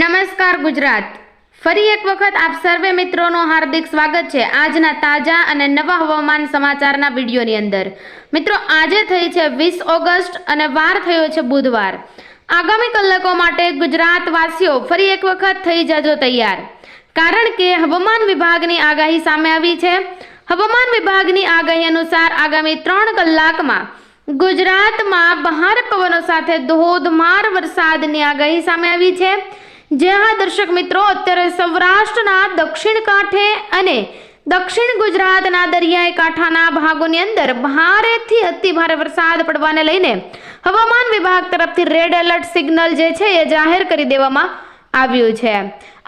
નમસ્કાર ગુજરાત. ફરી એક વખત આપ સર્વે મિત્રોનું હાર્દિક સ્વાગત છે આજના તાજા અને નવા હવામાન સમાચારના વિડીયોની અંદર. મિત્રો, આજે થઈ છે વીસ ઓગસ્ટ અને વાર થયો છે બુધવાર. આગામી કલાકો માટે ગુજરાતવાસીઓ ફરી એક વખત થઈ જજો તૈયાર. કારણ કે હવામાન વિભાગની આગાહી સામે આવી છે. હવામાન વિભાગની આગાહી અનુસાર આગામી ત્રણ કલાકમાં ગુજરાતમાં બહાર પવનો સાથે ધોધમાર વરસાદની આગાહી સામે આવી છે. જે દર્શક મિત્રો, અત્યારે સૌરાષ્ટ્રના દક્ષિણ કાંઠે અને દક્ષિણ ગુજરાતના દરિયાઈ કાંઠાના ભાગોની અંદર ભારેથી અતિ ભારે વરસાદ પડવાને લઈને હવામાન વિભાગ તરફથી રેડ એલર્ટ સિગ્નલ જે છે એ જાહેર કરી દેવામાં આવ્યું છે.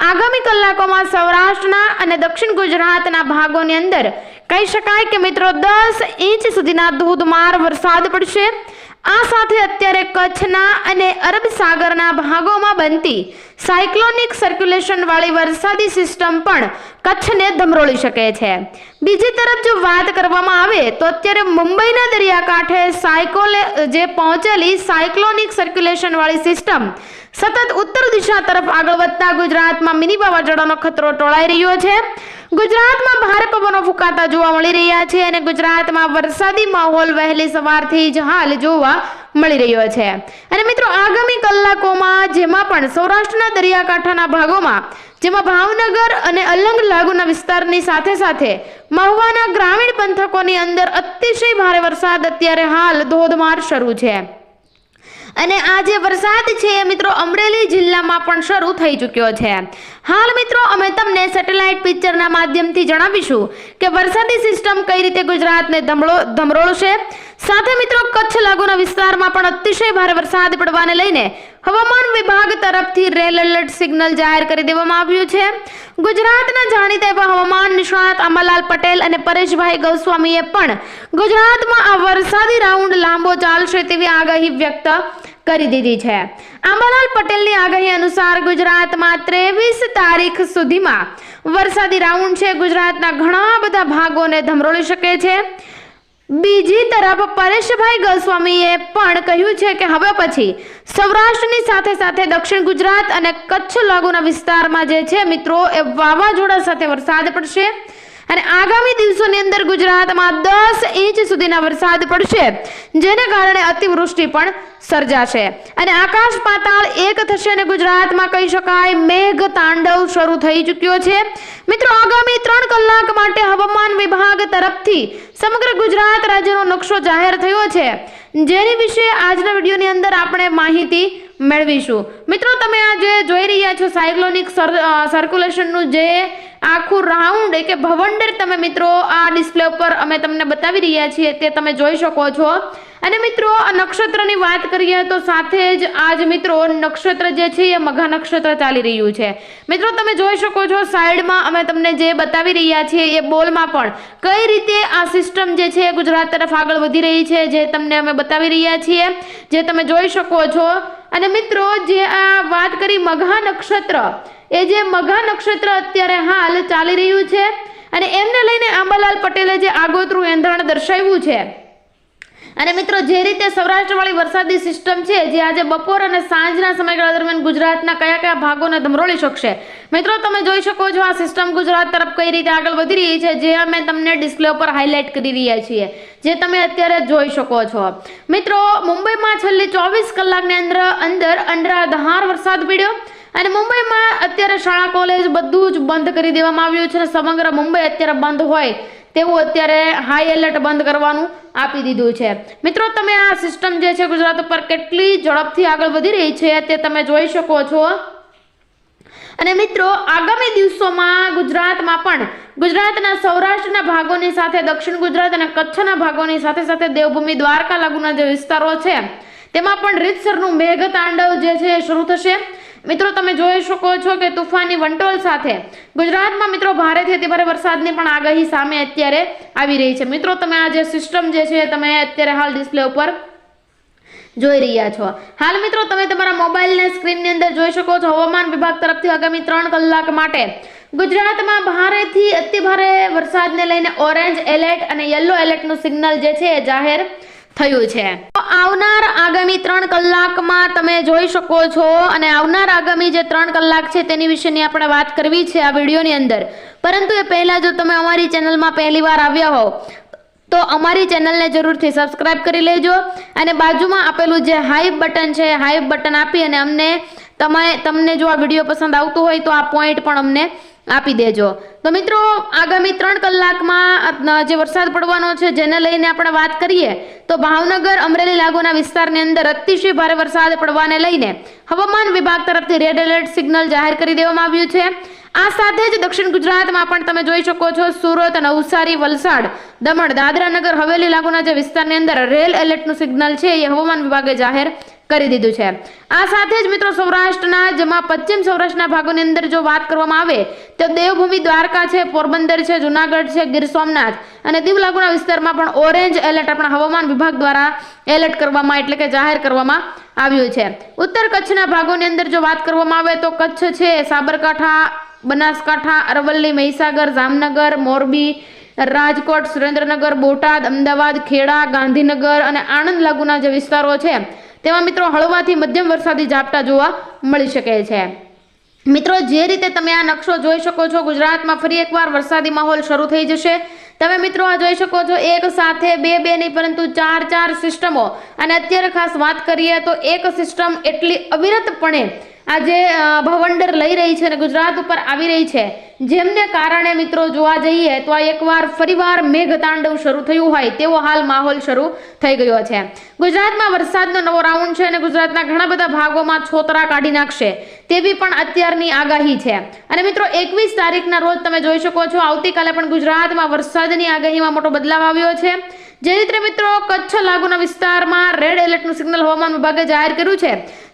આગામી કલાકોમાં સૌરાષ્ટ્રના અને દક્ષિણ ગુજરાતના ભાગોની અંદર કહી શકાય કે મિત્રો દસ ઇંચ સુધીના ધોધમાર વરસાદ પડશે. આ સાથે અત્યારે કચ્છના અને અરબ સાગરના ભાગોમાં બનતી સાયક્લોનિક સર્ક્યુલેશન વાળી વરસાદી સિસ્ટમ પણ કચ્છને ધમરોળી શકે છે. બીજી તરફ જો વાત કરવામાં આવે તો અત્યારે મુંબઈના દરિયાકાંઠે સાયકોલે જે પહોંચેલી સાયક્લોનિક સર્ક્યુલેશન વાળી સિસ્ટમ સતત ઉત્તર દિશા તરફ આગળ વધતા ગુજરાતમાં મિની વાવાઝોડાનો ખતરો ટોળાઈ રહ્યો છે. ગુજરાતમાં ભારે પવનો ફૂંકાતા જોવા મળી રહ્યા છે અને ગુજરાતમાં વરસાદી માહોલ વહેલી સવારથી જ હાલ જોવા મળી રહ્યો છે. અને મિત્રો, આગામી કલાકોમાં જેમાં પણ સૌરાષ્ટ્રના દરિયાકાંઠાના ભાગોમાં, જેમાં ભાવનગર અને અલંગ લાગુના વિસ્તારની સાથે સાથે મહુવાના ગ્રામીણ પંથકોની અંદર અતિશય ભારે વરસાદ અત્યારે હાલ ધોધમાર શરૂ છે. અને આ જે વરસાદ છે એ મિત્રો અમરેલી જિલ્લામાં પણ શરૂ થઈ ચૂક્યો છે. હાલ મિત્રો, અમે તમને સેટેલાઇટ પિક્ચરના માધ્યમથી જણાવીશું કે વરસાદી સિસ્ટમ કઈ રીતે ગુજરાતને ધમળો, ધમરોળશે. સાથે મિત્રો, કચ્છ લાગુના વિસ્તારમાં પણ અતિશય ભારે વરસાદ પડવાને લઈને હવામાન વિભાગ તરફથી રેલ એલર્ટ સિગ્નલ જાહેર કરી દેવામાં આવ્યું છે. ગુજરાતના જાણીતા એવા હવામાન નિષ્ણાત અમલાલ પટેલ અને પરેશભાઈ ગોસ્વામીએ પણ ગુજરાતમાં આ વરસાદી રાઉન્ડ લાંબો ચાલશે તેવી આગાહી વ્યક્ત કરી દીધી છે. આંબાલાલ પટેલની આગાહી અનુસાર ગુજરાતમાં ત્રેવીસ તારીખ સુધીમાં વરસાદી રાઉન્ડ છે. ગુજરાતના ઘણા બધા ભાગોને ધમરોળી શકે છે. બીજી તરફ પરેશભાઈ ગોસ્વામીએ પણ કહ્યું છે કે હવે પછી સૌરાષ્ટ્રની સાથે સાથે દક્ષિણ ગુજરાત અને કચ્છ લાગુના વિસ્તારમાં જે છે મિત્રો એ વાવાઝોડા સાથે વરસાદ પડશે. અને આગામી દિવસોની અંદર ગુજરાતમાં દસ ઇંચ સુધીના વરસાદ પડશે, જેને કારણે અતિવૃષ્ટિ પણ સર્જાશે. અને આકાશ પાતાળ એક થશે અને ગુજરાતમાં કહી શકાય મેઘ તાંડવ શરૂ થઈ ચૂક્યો છે. મિત્રો, આગામી ત્રણ કલાક માટે હવામાન વિભાગ તરફથી સમગ્ર ગુજરાત રાજ્યનો નકશો જાહેર થયો છે. જેની વિશે આજના વિડીયોની અંદર આપણે માહિતી મેળવીશું. મિત્રો, તમે આ જે જોઈ રહ્યા છો સાયક્લોનિક સર્ક્યુલેશનનું જે આખું રાઉન્ડ કે ભવંડર તમે મિત્રો આ ડિસ્પ્લે ઉપર અમે તમને બતાવી રહ્યા છીએ તે તમે જોઈ શકો છો. અને મિત્રો નક્ષત્રની વાત કરીએ તો સાથે જ આજ મિત્રો નક્ષત્ર જે છે એ મઘા નક્ષત્ર ચાલી રહ્યું છે. મિત્રો, તમે જોઈ શકો છો સાઈડમાં અમે તમને જે બતાવી રહ્યા છીએ એ બોલમાં પણ કઈ રીતે આ સિસ્ટમ જે છે ગુજરાત તરફ આગળ વધી રહી છે જે તમને અમે બતાવી રહ્યા છીએ, જે તમે જોઈ શકો છો. અને મિત્રો, જે આ વાત કરી મઘા નક્ષત્ર એ જે મઘા નક્ષત્ર અત્યારે હાલ ચાલી રહ્યું છે અને એમને લઈને આંબાલાલ પટેલે જે આગોતરું એંધાણ દર્શાવ્યું છે. અને મિત્રો, જે રીતે સૌરાષ્ટ્રવાળી વરસાદી સિસ્ટમ છે, જે આજે બપોર અને સાંજના સમયગાળા દરમિયાન ગુજરાતના કયા કયા ભાગોને ધમરોળી શકશે? મિત્રો, તમે જોઈ શકો છો આ સિસ્ટમ ગુજરાત તરફ કઈ રીતે આગળ વધી રહી છે, જે અમે તમને ડિસ્પ્લે ઉપર હાઇલાઇટ કરી રહ્યા છીએ, જે તમે અત્યારે જોઈ શકો છો. મિત્રો, મુંબઈમાં છેલ્લી ચોવીસ કલાકની અંદર અંદર અંડરાધાર વરસાદ પડ્યો. અને મુંબઈમાં અત્યારે શાળા, કોલેજ બધું જ બંધ કરી દેવામાં આવ્યું છે અને સમગ્ર મુંબઈ અત્યારે બંધ હોય તેવું અત્યારે હાઈ એલર્ટ બંધ કરવાનું આપી દીધું છે. મિત્રો, તમે આ સિસ્ટમ જે છે ગુજરાત ઉપર કેટલી ઝડપથી આગળ વધી રહી છે તે તમે જોઈ શકો છો. અને મિત્રો, આગામી દિવસોમાં ગુજરાતમાં પણ, ગુજરાતના સૌરાષ્ટ્રના ભાગોની સાથે, દક્ષિણ ગુજરાત અને કચ્છના ભાગોની સાથે સાથે દેવભૂમિ દ્વારકા લાગુના જે વિસ્તારો છે, તેમાં પણ રીતસરનું મેઘ તાંડવ જે છે શરૂ થશે. મિત્રો, તમે જોઈ શકો છો કે તુફાની વંટોલ સાથે ગુજરાતમાં મિત્રો ભારેથી અતિભારે વરસાદની પણ આગાહી સામે અત્યારે આવી રહી છે. મિત્રો, તમે આ જે સિસ્ટમ જે છે, તમે અત્યારે હાલ ડિસ્પ્લે ઉપર જોઈ રહ્યા છો. હાલ મિત્રો, તમે તમારા મોબાઈલને સ્ક્રીનની અંદર જોઈ શકો છો. હવામાન વિભાગ તરફથી આગામી ત્રણ કલાક માટે ગુજરાતમાં ભારેથી અતિભારે વરસાદને લઈને ઓરેન્જ એલર્ટ અને યલો એલર્ટનું સિગ્નલ જે છે જાહેર થયું છે. આવનાર આગામી ત્રણ કલાકમાં તમે જોઈ શકો છો અને આવનાર આગામી જે ત્રણ કલાક છે તેની વિશેની આપણે વાત કરવી છે આ વિડીયોની અંદર. પરંતુ એ પહેલાં જો તમે અમારી ચેનલમાં પહેલી વાર આવ્યા હો તો અમારી ચેનલને જરૂરથી સબસ્ક્રાઇબ કરી લેજો અને બાજુમાં આપેલું જે હાઈપ બટન છે હાઈપ બટન આપી અને અમને તમે તમને જો આ વીડિયો પસંદ આવતો હોય તો આ પોઈન્ટ પણ અમને આપી દેજો. તો મિત્રો, આગામી ત્રણ કલાકમાં જે વરસાદ પડવાનો છે, જેને લઈને આપણે વાત કરીએ, તો ભાવનગર, અમરેલી લાગુના વિસ્તારની અંદર અતિશય ભારે વરસાદ પડવાને લઈને હવામાન વિભાગ તરફથી રેડ એલર્ટ સિગ્નલ જાહેર કરી દેવામાં આવ્યું છે. આ સાથે જ દક્ષિણ ગુજરાતમાં પણ તમે જોઈ શકો છો, સુરત નવસારી વલસાડ, દમણ, દાદરા નગર, હવેલી લાગુના જે વિસ્તારની અંદર રેલ એલર્ટનું સિગ્નલ છે, એ હવામાન વિભાગે જાહેર કરી દીધું છે. આ સાથે જ મિત્રો સૌરાષ્ટ્રના, જેમાં પશ્ચિમ સૌરાષ્ટ્રના ભાગોની અંદર જો વાત કરવામાં આવે, તો દેવભૂમિ દ્વારકા છે, પોરબંદર છે, જુનાગઢ છે, ગીર સોમનાથ અને દીવલાગુના વિસ્તારમાં પણ ઓરેન્જ એલર્ટ આપણા હવામાન વિભાગ દ્વારા એલર્ટ કરવામાં, એટલે કે જાહેર કરવામાં આવ્યું છે. ઉત્તર કચ્છના ભાગોની અંદર જો વાત કરવામાં આવે, તો કચ્છ છે, સાબરકાંઠા, બનાસકાંઠા, અરવલ્લી, મહીસાગર, જામનગર, મોરબી, રાજકોટ, સુરેન્દ્રનગર, બોટાદ, અમદાવાદ, ખેડા, ગાંધીનગર અને આણંદ લાગુના જે વિસ્તારો છે તેમાં મિત્રો હળવાથી મધ્યમ વરસાદી ઝાપટા જોવા મળી શકે છે. મિત્રો, જે રીતે તમે આ નકશો જોઈ શકો છો, ગુજરાતમાં ફરી એકવાર વરસાદી માહોલ શરૂ થઈ જશે. તમે મિત્રો આ જોઈ શકો છો, એક સાથે બે બે નહીં, પરંતુ ચાર ચાર સિસ્ટમો. અને અત્યારે ખાસ વાત કરીએ તો એક સિસ્ટમ એટલી અવિરતપણે આજે ભવંડર લઈ રહી છે અને ગુજરાત ઉપર આવી રહી છે. જેમને કારણે મિત્રો જોવા જઈએ તો આ એકવાર ફરીવાર મેઘતાંડવ શરૂ થયું હોય તેવો હાલ માહોલ શરૂ થઈ ગયો છે. ગુજરાતમાં વરસાદનો નવો રાઉન્ડ છે અને ગુજરાતના ઘણા બધા ભાગોમાં છોતરા કાઢી નાખશે તેવી પણ અત્યારની આગાહી છે. અને મિત્રો, એકવીસ તારીખના રોજ તમે જોઈ શકો છો, આવતીકાલે પણ ગુજરાતમાં વરસાદની આગાહીમાં મોટો બદલાવ આવ્યો છે. જે રીતે મિત્રો કચ્છ લાગુના વિસ્તારમાં રેડ એલર્ટનું સિગ્નલ હવામાન વિભાગે જાહેર કર્યું છે.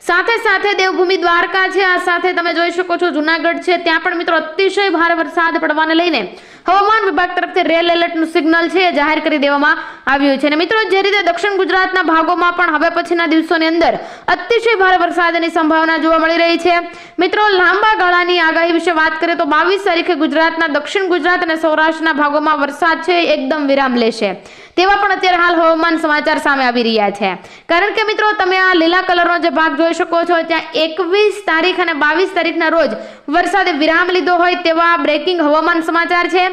સાથે સાથે દેવભૂમિ દ્વારકા છે, આ સાથે તમે જોઈ શકો છો જુનાગઢ છે, ત્યાં પણ મિત્રો અતિશય ભારે વરસાદ પડવાને લઈને હવામાન વિભાગ તરફથી રેલ એલર્ટનું સિગ્નલ છે જાહેર કરી દેવામાં આવ્યું છે. અને મિત્રો જે રીતે દક્ષિણ ગુજરાતના ભાગોમાં પણ હવે પછીના દિવસોની અંદર અતિશય ભારે વરસાદની સંભાવના જોવા મળી રહી છે. મિત્રો લાંબા ગાળાની આગાહી વિશે વાત કરીએ તો બાવીસ તારીખે ગુજરાતના દક્ષિણ ગુજરાત અને સૌરાષ્ટ્રના ભાગોમાં વરસાદ છે એકદમ વિરામ લેશે. તેવા પણ અત્યારે હાલ હવામાન સમાચાર સામે આવી રહ્યા છે. કારણ કે મિત્રો, તમે આ લીલા કલરનો જે ભાગ જોઈ શકો છો, ત્યાં એકવીસ તારીખ અને બાવીસ તારીખના રોજ વરસાદે વિરામ લીધો હોય તેવા બ્રેકિંગ હવામાન સમાચાર છે.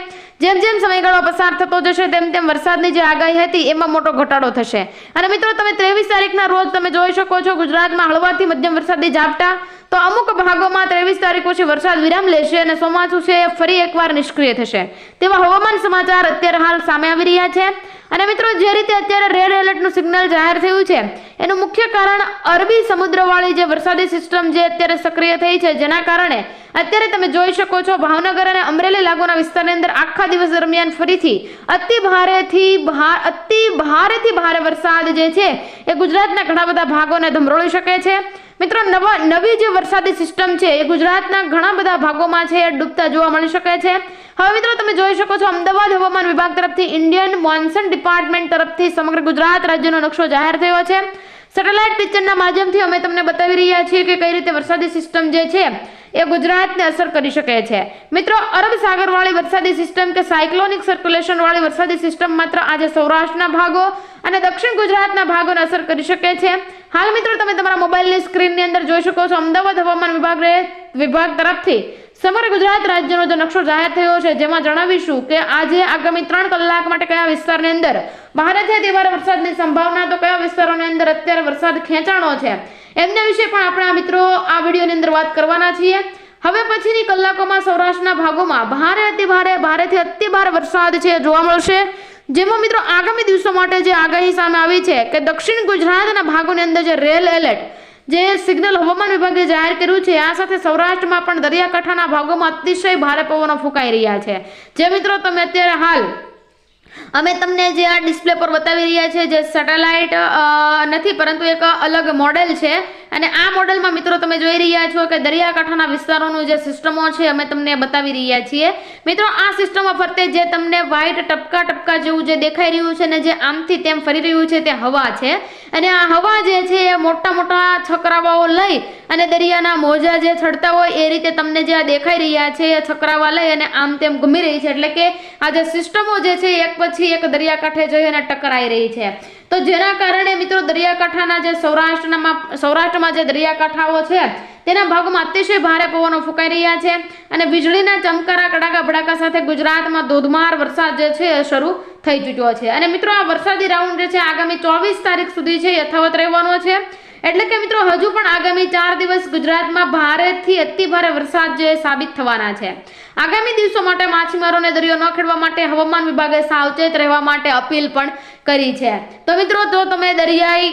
જેમ જેમ સમયગાળો પસાર થતો જશે, તેમ તેમ વરસાદની જે આગાહી હતી, એમાં મોટો ઘટાડો થશે. અને મિત્રો, તમે ત્રેવીસ તારીખના રોજ તમે જોઈ શકો છો, ગુજરાતમાં હળવાથી મધ્યમ વરસાદી ઝાપટા તો અમુક ભાગોમાં ત્રેવીસ તારીખ પછી વરસાદ વિરામ લેશે અને ચોમાસું છે એ ફરી એકવાર નિષ્ક્રિય થશે. તેવા હવામાન સમાચાર અત્યારે હાલ સામે આવી રહ્યા છે. અને મિત્રો, જે રીતે અત્યારે રેડ એલર્ટનું સિગ્નલ જાહેર થયું છે, એનું મુખ્ય કારણ અરબી સમુદ્રવાળી જે વરસાદી સિસ્ટમ જે અત્યારે સક્રિય થઈ છે, જેના કારણે અત્યારે તમે જોઈ શકો છો, ભાવનગર અને અમરેલી લાગુના વિસ્તારની અંદર આખા દિવસ દરમિયાન ફરીથી અતિ ભારેથી ભાર અતિ ભારેથી ભારે વરસાદ જે છે, એ ગુજરાતના ઘણા બધા ભાગોને ધમરોળી શકે છે. મિત્રો, નવા નવી જે વરસાદી સિસ્ટમ છે, એ ગુજરાતના ઘણા બધા ભાગોમાં છે ડૂબતા જોવા મળી શકે છે. હવે મિત્રો, તમે જોઈ શકો છો, અમદાવાદ હવામાન વિભાગ તરફથી ઇન્ડિયન મોન્સન ડિપાર્ટમેન્ટ તરફથી સમગ્ર ગુજરાત રાજ્યનો નકશો જાહેર થયો છે. સેટેલાઇટ પિક્ચરના માધ્યમથી અમે તમને બતાવી રહ્યા છીએ કે કઈ રીતે વરસાદી સિસ્ટમ જે છે એ ગુજરાતને અસર કરી શકે છે. મિત્રો, અરબ સાગરવાળી વરસાદી સિસ્ટમ કે સાયક્લોનિક સર્ક્યુલેશન વાળી વરસાદી સિસ્ટમ માત્ર આજે સૌરાષ્ટ્રના ભાગો અને દક્ષિણ ગુજરાતના ભાગોને અસર કરી શકે છે. હાલ મિત્રો, તમે તમારા મોબાઈલની સ્ક્રીનની અંદર જોઈ શકો છો. અમદાવાદ હવામાન વિભાગે વિભાગ તરફથી. સમગ્ર ગુજરાત રાજ્યનો જે નકશો જાહેર થયો છે, જેમાં જણાવીશું કે આજે આગામી ત્રણ કલાક માટે કયા વિસ્તારની અંદર ભારેથી અતિભારે વરસાદની સંભાવના, તો કયા વિસ્તારોની અંદર અત્યારે વરસાદ ખેંચાણો છે, એમના વિશે પણ આપણે આ મિત્રો આ વિડીયોની અંદર વાત કરવાના છીએ. હવે પછીની કલાકોમાં સૌરાષ્ટ્રના ભાગોમાં ભારે, અતિભારે, ભારેથી અતિભારે વરસાદ છે, જોવા મળશે. જેમાં મિત્રો આગામી દિવસો માટે જે આગાહી સામે આવી છે કે દક્ષિણ ગુજરાતના ભાગોની અંદર જે રેલ એલર્ટ જે સિગ્નલ હવામાન વિભાગે જાહેર કર્યું છે, આ સાથે સૌરાષ્ટ્રમાં પણ દરિયાકાંઠાના ભાગોમાં અતિશય ભારે પવનો ફૂંકાઈ રહ્યા છે. જે મિત્રો, તમે અત્યારે હાલ અમે તમને જે આ ડિસ્પ્લે પર બતાવી રહ્યા છે જે સેટેલાઇટ નથી, પરંતુ એક અલગ મોડેલ છે. અને આ મોડેલમાં મિત્રો તમે જોઈ રહ્યા છો કે દરિયાકાંઠાના વિસ્તારોનું જે સિસ્ટમો છે, અમે તમને બતાવી રહ્યા છીએ. મિત્રો, આ સિસ્ટમો ફરતે જે તમને વ્હાઇટ ટપકા ટપકા જેવું જે દેખાઈ રહ્યું છે ને જે આમથી તેમ ફરી રહ્યું છે તે હવા છે. અને આ હવા જે છે, એ મોટા મોટા છકરાવાઓ લઈ અને દરિયાના મોજા જે છડતા હોય એ રીતે તમને જે આ દેખાઈ રહ્યા છે એ છકરાવા લઈ અને આમ તેમ ઘૂમી રહી છે. એટલે કે આ જે સિસ્ટમો જે છે, એક પછી એક દરિયાકાંઠે જઈ અને ટકરાઈ રહી છે. તો જેના કારણે મિત્રો દરિયાકાંઠાના જે સૌરાષ્ટ્રમાં સૌરાષ્ટ્રમાં જે દરિયાકાંઠાઓ છે, તેના ભાગમાં અતિશય ભારે પવનો ફૂંકાઈ રહ્યા છે અને વીજળીના ચમકારા કડાકા ભડાકા સાથે ગુજરાતમાં ધોધમાર વરસાદ જે છે એ શરૂ થઈ ચૂક્યો છે. અને મિત્રો, આ વરસાદી રાઉન્ડ જે છે, આગામી ચોવીસ તારીખ સુધી છે, યથાવત રહેવાનો છે. એટલે કે મિત્રો, હજુ પણ આગામી ચાર દિવસ ગુજરાતમાં ભારેથી અતિ ભારે વરસાદ જે સાબિત થવાના છે. આગામી દિવસો માટે માછીમારોને દરિયો ન ખેડવા માટે હવામાન વિભાગે સાવચેત રહેવા માટે અપીલ પણ કરી છે. તો મિત્રો, જો તમે દરિયાઈ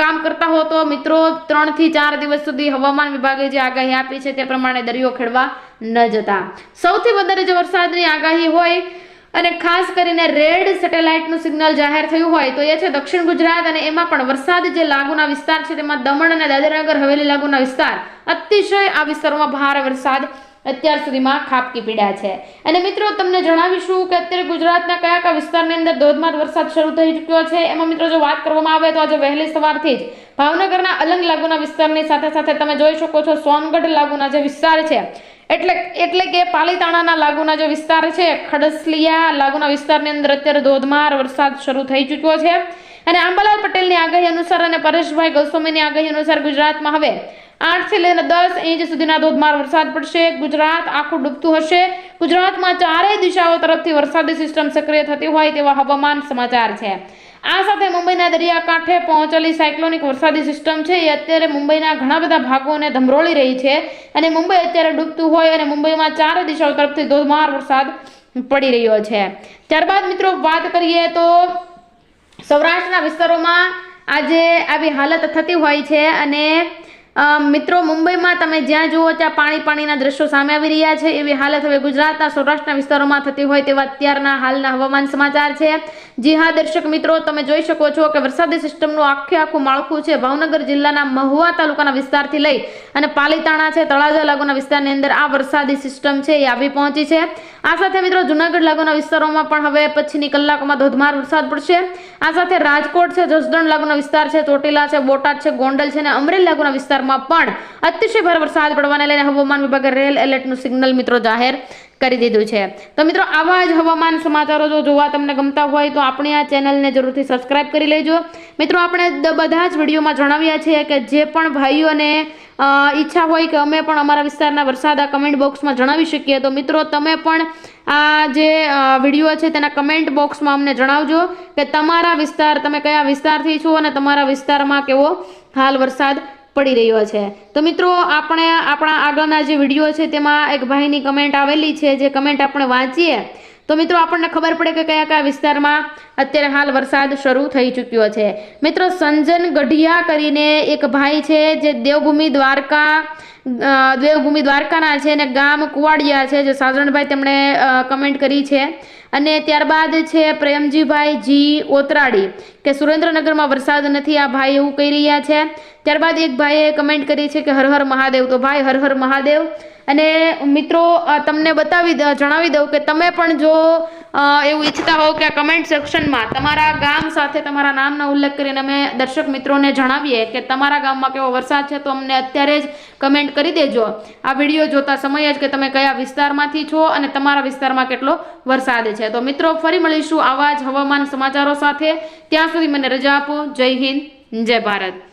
કામ કરતા હો તો મિત્રો, ત્રણથી ચાર દિવસ સુધી હવામાન વિભાગે જે આગાહી આપી છે તે પ્રમાણે દરિયો ખેડવા ન જતા. સૌથી વધારે જે વરસાદની આગાહી હોય અને ખાસ કરીને રેડ સેટેલાઇટનું સિગ્નલ જાહેર થયું હોય તો એ છે દક્ષિણ ગુજરાત અને એમાં પણ વરસાદ જે લાગુના વિસ્તાર છે તેમાં દમણ અને દાદરાનગર હવેલી લાગુના વિસ્તાર અતિશય આ વિસ્તારોમાં ભારે વરસાદ અત્યાર સુધીમાં ખાબકી પીડ્યા છે. અને મિત્રો, તમને જણાવીશું કે અત્યારે ગુજરાતના કયા કયા વિસ્તારની અંદર ધોધમાર વરસાદ શરૂ થઈ ચૂક્યો છે. એમાં મિત્રો, જો વાત કરવામાં આવે તો આજે વહેલી સવારથી જ ભાવનગરના અલંગ લાગુના વિસ્તારની સાથે સાથે તમે જોઈ શકો છો સોનગઢ લાગુના જે વિસ્તાર છે એટલે એટલે કે પાલીતાણાના લાગુના જે વિસ્તાર છે, ખડસલિયા લાગુના વિસ્તારની અંદર અત્યારે ધોધમાર વરસાદ શરૂ થઈ ચૂક્યો છે. અને આંબાલાલ પટેલની આગાહી અનુસાર અને પરેશભાઈ ગોસ્વામીની આગાહી અનુસાર ગુજરાતમાં હવે આઠથી લઈને દસ ઇંચ સુધીના ધોધમાર વરસાદ પડશે. ગુજરાત આખું ડૂબતું હશે. ગુજરાતમાં ચારેય દિશાઓ તરફથી વરસાદી સિસ્ટમ સક્રિય થતી હોય તેવા હવામાન સમાચાર છે. આ સાથે મુંબઈના દરિયાકાંઠે પહોંચેલી સાયક્લોનિક વરસાદી સિસ્ટમ છે, એ અત્યારે મુંબઈના ઘણા બધા ભાગોને ધમરોળી રહી છે અને મુંબઈ અત્યારે ડૂબતું હોય અને મુંબઈમાં ચાર દિશાઓ તરફથી ધોધમાર વરસાદ પડી રહ્યો છે. ત્યારબાદ મિત્રો વાત કરીએ તો સૌરાષ્ટ્રના વિસ્તારોમાં આજે આવી હાલત થતી હોય છે અને મિત્રો, મુંબઈમાં તમે જ્યાં જુઓ ત્યાં પાણી પાણીના દ્રશ્યો સામે આવી રહ્યા છે. એવી હાલત હવે ગુજરાતના સૌરાષ્ટ્રના વિસ્તારોમાં થતી હોય તેવા અત્યારના હાલના હવામાન સમાચાર છે. જી હા, દર્શક મિત્રો, તમે જોઈ શકો છો કે વરસાદી સિસ્ટમનું આખે આખું માળખું છે ભાવનગર જિલ્લાના મહુવા તાલુકાના વિસ્તારથી લઈ અને પાલીતાણા છે, તળાજા લાગુના વિસ્તારની અંદર આ વરસાદી સિસ્ટમ છે એ આવી પહોંચી છે. આ સાથે મિત્રો, જુનાગઢ લાગુના વિસ્તારોમાં પણ હવે પછીની કલાકોમાં ધોધમાર વરસાદ પડશે. આ સાથે રાજકોટ છે, જસદણ લાગુના વિસ્તાર છે, ચોટીલા છે, બોટાદ છે, ગોંડલ છે અને અમરેલી લાગુના વિસ્તારમાં પણ અતિશય ભારે વરસાદ પડવાને લઈને હવામાન વિભાગે રેલ એલર્ટનું સિગ્નલ મિત્રો જાહેર કરી દીધું છે. તો મિત્રો, આવા જ હવામાન સમાચારો જો જોવા તમને ગમતા હોય તો આપણી આ ચેનલને જરૂરથી સબસ્ક્રાઇબ કરી લેજો. મિત્રો, આપણે બધા જ વિડીયોમાં જણાવ્યા છે કે જે પણ ભાઈઓને ઈચ્છા હોય કે અમે પણ અમારા વિસ્તારના વરસાદ આ કમેન્ટ બોક્સમાં જણાવી શકીએ, તો મિત્રો, તમે પણ આ જે વીડિયો છે તેના કમેન્ટ બોક્સમાં અમને જણાવજો કે તમારા વિસ્તાર, તમે કયા વિસ્તારથી છો અને તમારા વિસ્તારમાં કેવો હાલ વરસાદ પડી રહ્યો છે. તો મિત્રો, આપણે આપણા આગળના જે વીડિયો છે તેમાં એક ભાઈની કમેન્ટ આવેલી છે, જે કમેન્ટ આપણે વાંચીએ. તો મિત્રો, આપણને ખબર પડે કે કયા કયા વિસ્તારમાં અત્યારે હાલ વરસાદ શરૂ થઈ ચૂક્યો છે. મિત્રો, સંજન ગઢિયા કરીને એક ભાઈ છે જે દેવભૂમિ દ્વારકા દેવભૂમિ દ્વારકાના છે અને ગામ કુવાડિયા છે, જે સાજણભાઈ તેમણે કમેન્ટ કરી છે. અને ત્યારબાદ છે પ્રેમજીભાઈ જી ઓતરાડી, કે સુરેન્દ્રનગરમાં વરસાદ નથી, આ ભાઈ એવું કહી રહ્યા છે. ત્યારબાદ એક ભાઈએ કમેન્ટ કરી છે કે હર હર મહાદેવ, તો ભાઈ હર હર મહાદેવ. અને મિત્રો તમને બતાવી જણાવી દઉં કે તમે પણ જો એવું ઈચ્છતા હોવ કે કમેન્ટ સેક્શનમાં તમારા ગામ સાથે તમારા નામનો ઉલ્લેખ કરીને અમે દર્શક મિત્રોને જણાવીએ કે તમારા ગામમાં કેવો વરસાદ છે તો અમને અત્યારે જ કમેન્ટ કરી દેજો. આ વીડિયો જોતા સમયે જ કે તમે કયા વિસ્તારમાંથી છો અને તમારા વિસ્તારમાં કેટલો વરસાદ છે. તો મિત્રો, ફરી મળીશું આવા જ હવામાન સમાચારો સાથે. ત્યાં સુધી મને રજા આપો. જય હિન્દ, જય ભારત.